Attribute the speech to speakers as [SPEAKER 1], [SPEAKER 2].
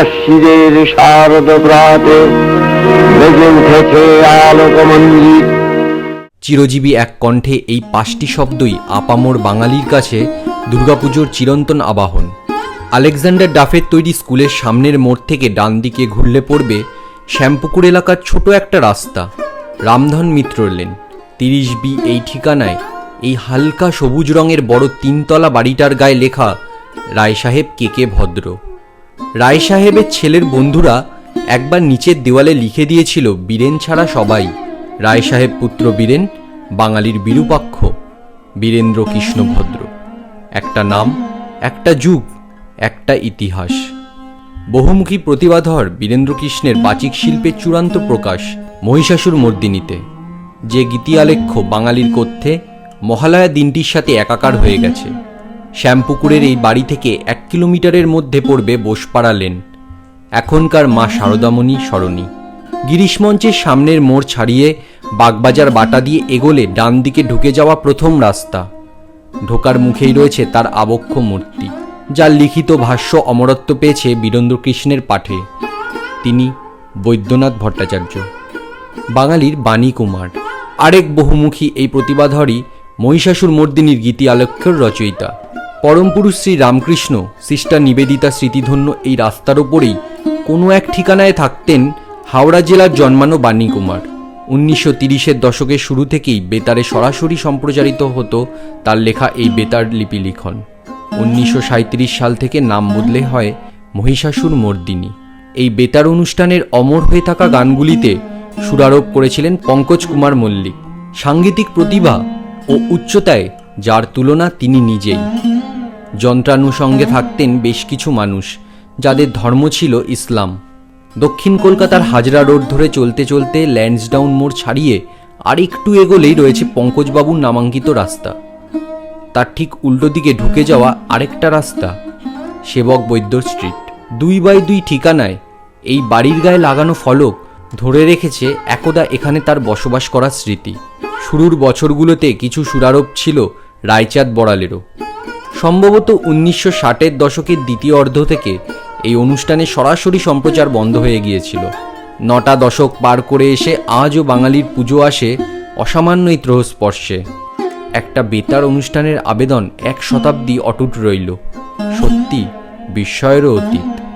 [SPEAKER 1] আশ্বিদের শারদ প্রাতে বেজে উঠেছে আলোকমঞ্জিত
[SPEAKER 2] চিরজীবী এক কণ্ঠে এই পাঁচটি শব্দই আপামোর বাঙালির কাছে দুর্গাপুজোর চিরন্তন আবাহন। আলেকজান্ডার ডাফের তৈরি স্কুলের সামনের মোড় থেকে ডান দিকে ঘুরলে পড়বে শ্যামপুকুর এলাকার ছোট একটা রাস্তা। রামধন মিত্র লেন তিরিশ বি এই ঠিকানায় এই হালকা সবুজ রঙের বড় তিনতলা বাড়িটার গায়ে লেখা রায় সাহেব কে কে ভদ্র। রায় সাহেবের ছেলের বন্ধুরা একবার নিচের দেওয়ালে লিখে দিয়েছিল, বীরেন ছাড়া সবাই। রায় সাহেব পুত্র বীরেন, বাঙালির বিরূপাক্ষ, বীরেন্দ্র কৃষ্ণ ভদ্র একটা নাম, একটা যুগ, একটা ইতিহাস। বহুমুখী প্রতিভাধর বীরেন্দ্র কৃষ্ণের বাচিক শিল্পের চূড়ান্ত প্রকাশ মহিষাসুর মর্দিনীতে। যে গীতিয়ালেখ্য বাঙালির কথ্যে মহালয়া দিনটির সাথে একাকার হয়ে গেছে। শ্যামপুকুরের এই বাড়ি থেকে এক কিলোমিটারের মধ্যে পড়বে বোসপাড়া লেন। এখনকার মা শারদামণি সরণি। গিরিশমঞ্চের সামনের মোড় ছাড়িয়ে বাগবাজার বাটা দিয়ে এগোলে ডান দিকে ঢুকে যাওয়া প্রথম রাস্তা। ঢোকার মুখেই রয়েছে তার আবক্ষ মূর্তি, যার লিখিত ভাষ্য অমরত্ব পেয়েছে বীরেন্দ্র কৃষ্ণের পাঠে। তিনি বৈদ্যনাথ ভট্টাচার্য। বাঙালির বাণী কুমার। আরেক বহুমুখী এই প্রতিভাধরই মহিষাসুর মর্দিনীর গীতি আলক্ষ্যর রচয়িতা। পরমপুরুষ শ্রী রামকৃষ্ণ, সিস্টার নিবেদিতা স্মৃতিধন্য এই রাস্তার ওপরেই কোনো এক ঠিকানায় থাকতেন হাওড়া জেলার জন্মানো বাণী কুমার। উনিশশো তিরিশের দশকের শুরু থেকেই বেতারে সরাসরি সম্প্রচারিত হতো তার লেখা এই বেতার লিপি লিখন। উনিশশো সাঁইত্রিশ সাল থেকে নাম বদলে হয় মহিষাসুর মর্দিনী। এই বেতার অনুষ্ঠানের অমর হয়ে থাকা গানগুলিতে সুরারোপ করেছিলেন পঙ্কজ কুমার মল্লিক। সাংগীতিক প্রতিভা ও উচ্চতায় যার তুলনা তিনি নিজেই। যন্ত্রানুষঙ্গে থাকতেন বেশ কিছু মানুষ, যাদের ধর্ম ছিল ইসলাম। দক্ষিণ কলকাতার হাজরা রোড ধরে চলতে চলতে ল্যান্ডসডাউন মোড় ছাড়িয়ে আর একটু এগোলেই রয়েছে পঙ্কজবাবুর নামাঙ্কিত রাস্তা। তার ঠিক উল্টো দিকে ঢুকে যাওয়া আরেকটা রাস্তা, সেবক বৈদ্য স্ট্রিট দুই বাই দুই ঠিকানায় এই বাড়ির গায়ে লাগানো ফলক ধরে রেখেছে একদা এখানে তার বসবাস করার স্মৃতি। শুরুর বছরগুলোতে কিছু সুরারোপ ছিল রায়চাঁদ বড়ালেরও। সম্ভবত উনিশশো ষাটের দশকের দ্বিতীয় অর্ধ থেকে এই অনুষ্ঠানে সরাসরি সম্প্রচার বন্ধ হয়ে গিয়েছিল। নটা দশক পার করে এসে আজও বাঙালির পুজো আসে অসামান্য স্পর্শে একটা বেতার অনুষ্ঠানের আবেদন এক শতাব্দী অটুট রইল। সত্যি বিস্ময়েরও অতীত।